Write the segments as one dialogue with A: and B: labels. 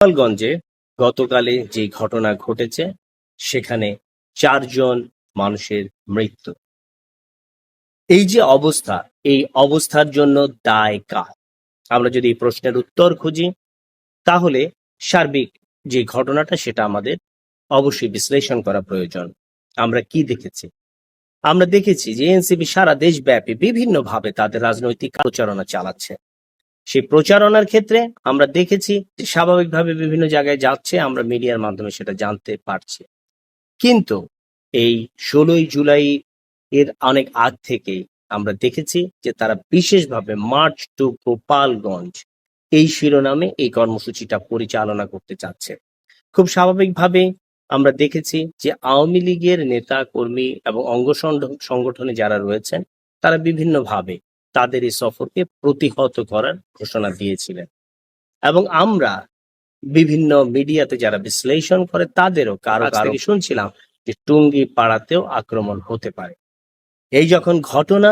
A: গোপালগঞ্জে গতকালে যে ঘটনা ঘটেছে, সেখানে চারজন মানুষের মৃত্যু। এই যে অবস্থা, এই অবস্থার জন্য দায় কার? আমরা যদি এই প্রশ্নের উত্তর খুঁজি, তাহলে সার্বিক যে ঘটনাটা, সেটা আমাদের অবশ্যই বিশ্লেষণ করা প্রয়োজন। আমরা কি দেখেছি? আমরা দেখেছি যে এনসিপি সারা দেশব্যাপী বিভিন্নভাবে তাদের রাজনৈতিক প্রচারণা চালাচ্ছে। সেই প্রচারণার ক্ষেত্রে আমরা দেখেছি স্বাভাবিকভাবে বিভিন্ন জায়গায় যাচ্ছে, আমরা মিডিয়ার মাধ্যমে সেটা জানতে পারছি। কিন্তু এই ষোলোই জুলাই এর অনেক আগ থেকে আমরা দেখেছি যে তারা বিশেষভাবে মার্চ টু গোপালগঞ্জ এই শিরোনামে এই কর্মসূচিটা পরিচালনা করতে চাচ্ছে। খুব স্বাভাবিকভাবে আমরা দেখেছি যে আওয়ামী লীগের নেতা কর্মী এবং অঙ্গ সংগঠনে যারা রয়েছেন, তারা বিভিন্নভাবে তাদের এই সফরকে প্রতিহত করার ঘোষণা দিয়েছিলেন। এবং আমরা বিভিন্ন মিডিয়াতে যারা বিশ্লেষণ করে তাদেরও কারও থেকে শুনছিলাম যে টুঙ্গি পাড়াতেও আক্রমণ হতে পারে। এই যখন ঘটনা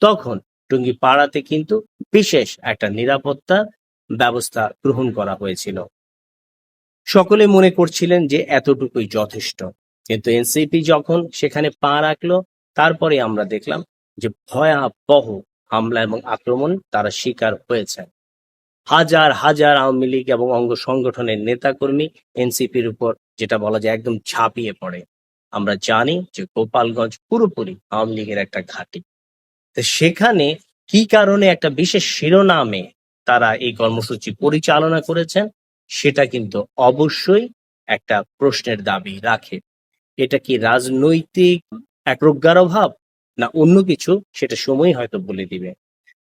A: তখন টুঙ্গি পাড়াতে কিন্তু বিশেষ একটা নিরাপত্তা ব্যবস্থা গ্রহণ করা হয়েছিল। সকলে মনে করছিলেন যে এতটুকুই যথেষ্ট। কিন্তু এনসিপি যখন সেখানে পা রাখল তারপরে আমরা দেখলাম যে ভয়াবহ হামলা এবং আক্রমণ তারা শিকার হয়েছে। হাজার হাজার আওয়ামী লীগ এবং অঙ্গ সংগঠনের নেতাকর্মী এনসিপির উপর যেটা বলা যায় একদম ঝাঁপিয়ে পড়ে। আমরা জানি যে গোপালগঞ্জ পুরোপুরি আওয়ামী লীগের একটা ঘাঁটি। তো সেখানে কি কারণে একটা বিশেষ শিরোনামে তারা এই কর্মসূচি পরিচালনা করেছেন, সেটা কিন্তু অবশ্যই একটা প্রশ্নের দাবি রাখে। এটা কি রাজনৈতিক এক অভাব? না অন্য কিছু সেটা সময় হয়তো বলে দিবে।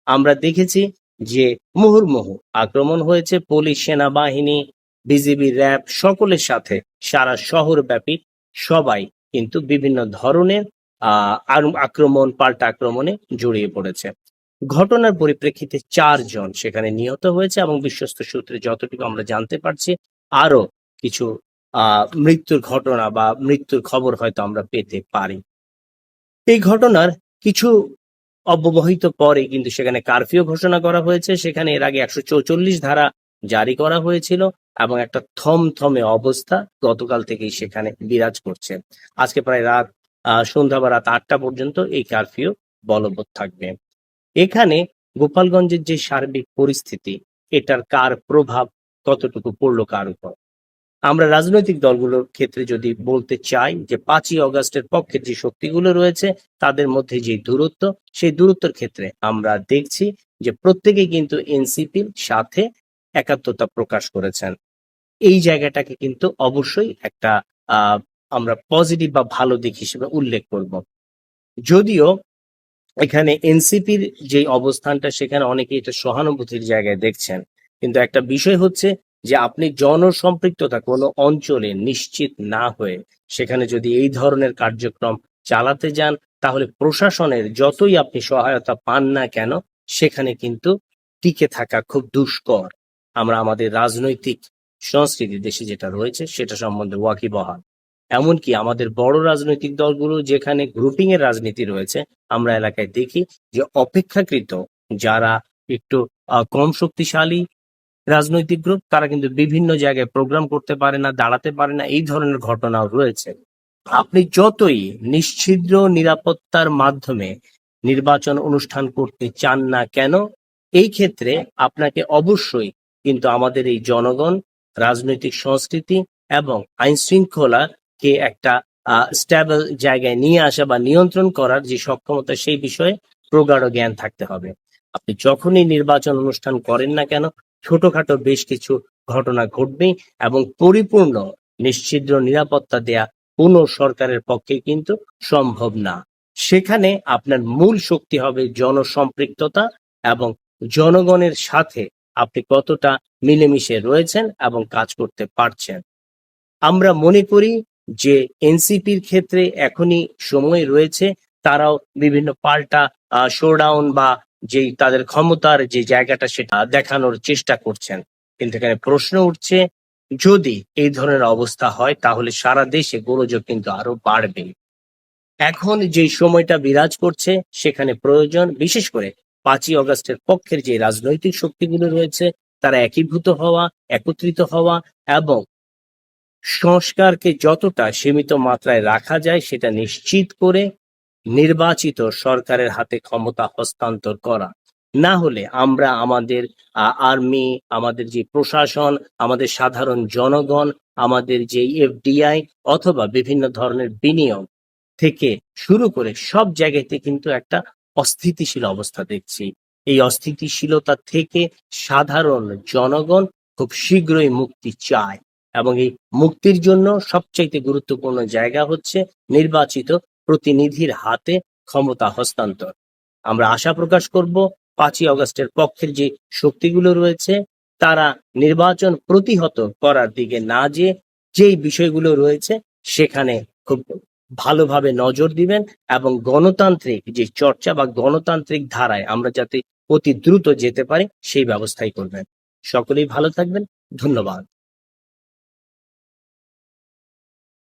A: আমরা দেখেছি যে মুহুর্মুহু আক্রমণ হয়েছে পুলিশ, সেনাবাহিনী, বিজিবি, র্যাব সকলের সাথে। সারা শহর ব্যাপী সবাই কিন্তু বিভিন্ন ধরনের আহ আক্রমণ, পাল্টা আক্রমণে জড়িয়ে পড়েছে। ঘটনার পরিপ্রেক্ষিতে চারজন সেখানে নিহত হয়েছে এবং বিশ্বস্ত সূত্রে যতটুকু আমরা জানতে পারছি, আরও কিছু আহ মৃত্যুর ঘটনা বা মৃত্যুর খবর হয়তো আমরা পেতে পারি। এই ঘটনার কিছু অব্যবহিত পরে কিন্তু সেখানে কারফিউ ঘোষণা করা হয়েছে। সেখানে এর আগে একশো চৌচল্লিশ ধারা জারি করা হয়েছিল এবং একটা থমথমে অবস্থা গতকাল থেকেই সেখানে বিরাজ করছে। আজকে প্রায় রাত সন্ধ্যা বা রাত আটটা পর্যন্ত এই কারফিউ বলবৎ থাকবে। এখানে গোপালগঞ্জের যে সার্বিক পরিস্থিতি, এটার কার প্রভাব কতটুকু পড়ল কার উপর? আমরা রাজনৈতিক দলগুলোর ক্ষেত্রে যদি বলতে চাই যে পাঁচই অগস্টের পক্ষে যে শক্তিগুলো রয়েছে, তাদের মধ্যে যে দূরত্ব, সেই দূরত্বের ক্ষেত্রে আমরা দেখছি যে প্রত্যেকে কিন্তু এনসিপির সাথে একাত্মতা প্রকাশ করেছেন। এই জায়গাটাকে কিন্তু অবশ্যই একটা আমরা পজিটিভ বা ভালো দিক হিসেবে উল্লেখ করব। যদিও এখানে এনসিপির যে অবস্থানটা, সেখানে অনেকে এটা সহানুভূতির জায়গায় দেখছেন। কিন্তু একটা বিষয় হচ্ছে যে আপনি জনসম্পৃক্ততা কোনো অঞ্চলে নিশ্চিত না হয়ে সেখানে যদি এই ধরনের কার্যক্রম চালাতে যান, তাহলে প্রশাসনের যতই আপনি সহায়তা পান না কেন, সেখানে কিন্তু টিকে থাকা খুব দুষ্কর। আমরা আমাদের রাজনৈতিক সংস্কৃতি দেশে যেটা রয়েছে, সেটা সম্বন্ধে ওয়াকিবহাল। এমনকি আমাদের বড় রাজনৈতিক দলগুলো যেখানে গ্রুপিং এর রাজনীতি রয়েছে, আমরা এলাকায় দেখি যে অপেক্ষাকৃত যারা একটু কম শক্তিশালী রাজনৈতিক গ্রুপ তারা কিন্তু বিভিন্ন জায়গায় প্রোগ্রাম করতে পারে না, দাঁড়াতে পারে না, এই ধরনের ঘটনাও রয়েছে। আপনি যতই নিশ্চিদ্র নিরাপত্তার মাধ্যমে নির্বাচন অনুষ্ঠান করতে চান না কেন, এই ক্ষেত্রে আপনাকে অবশ্যই কিন্তু আমাদের এই জনগণ, রাজনৈতিক সংস্কৃতি এবং আইন শৃঙ্খলা কে একটা স্ট্যাবল জায়গায় নিয়ে আসা বা নিয়ন্ত্রণ করার যে সক্ষমতা, সেই বিষয়ে প্রগাঢ় জ্ঞান থাকতে হবে। আপনি যখনই নির্বাচন অনুষ্ঠান করেন না কেন ছোটখাটো বেশ কিছু ঘটনা ঘটবে এবং পরিপূর্ণ নিশ্চিদ্র নিরাপত্তা দেয়া কোনো সরকারের পক্ষে কিন্তু সম্ভব না। সেখানে আপনার মূল শক্তি হবে জনসম্পৃক্ততা এবং জনগণের সাথে আপনি কতটা মিলেমিশে রয়েছেন এবং কাজ করতে পারছেন। আমরা মনে করি যে এনসিপির ক্ষেত্রে এখনই সময় রয়েছে, তারাও বিভিন্ন পাল্টা শোডাউন বা যেই তাদের ক্ষমতার যে জায়গাটা সেটা দেখানোর চেষ্টা করছেন। কিন্তু এখানে প্রশ্ন উঠছে, যদি এই ধরনের অবস্থা হয়, তাহলে সারা দেশে গোলযোগ কিন্তু আরও বাড়বে। এখন যে সময়টা বিরাজ করছে, সেখানে প্রয়োজন, বিশেষ করে পাঁচই অগস্টের পক্ষের যে রাজনৈতিক শক্তিগুলো রয়েছে, তারা একীভূত হওয়া, একত্রিত হওয়া এবং সংস্কারকে যতটা সীমিত মাত্রায় রাখা যায়, সেটা নিশ্চিত করে নির্বাচিত সরকারের হাতে ক্ষমতা হস্তান্তর করা। না হলে আমরা আমাদের আর্মি, আমাদের যে প্রশাসন, আমাদের সাধারণ জনগণ, আমাদের যে এফডিআই অথবা বিভিন্ন ধরনের বিনিয়োগ থেকে শুরু করে সব জায়গাতে কিন্তু একটা অস্থিতিশীল অবস্থা দেখছি। এই অস্থিতিশীলতা থেকে সাধারণ জনগণ খুব শীঘ্রই মুক্তি চায় এবং এই মুক্তির জন্য সবচাইতে গুরুত্বপূর্ণ জায়গা হচ্ছে নির্বাচিত প্রতিনিধির হাতে ক্ষমতা হস্তান্তর। আমরা আশা প্রকাশ করব পাঁচই অগস্টের পক্ষের যে শক্তিগুলো রয়েছে, তারা নির্বাচন প্রতিহত করার দিকে না যে যেই বিষয়গুলো রয়েছে, সেখানে খুব ভালোভাবে নজর দিবেন এবং গণতান্ত্রিক যে চর্চা বা গণতান্ত্রিক ধারায় আমরা যাতে অতি দ্রুত যেতে পারি, সেই ব্যবস্থাই করবেন। সকলেই ভালো থাকবেন। ধন্যবাদ।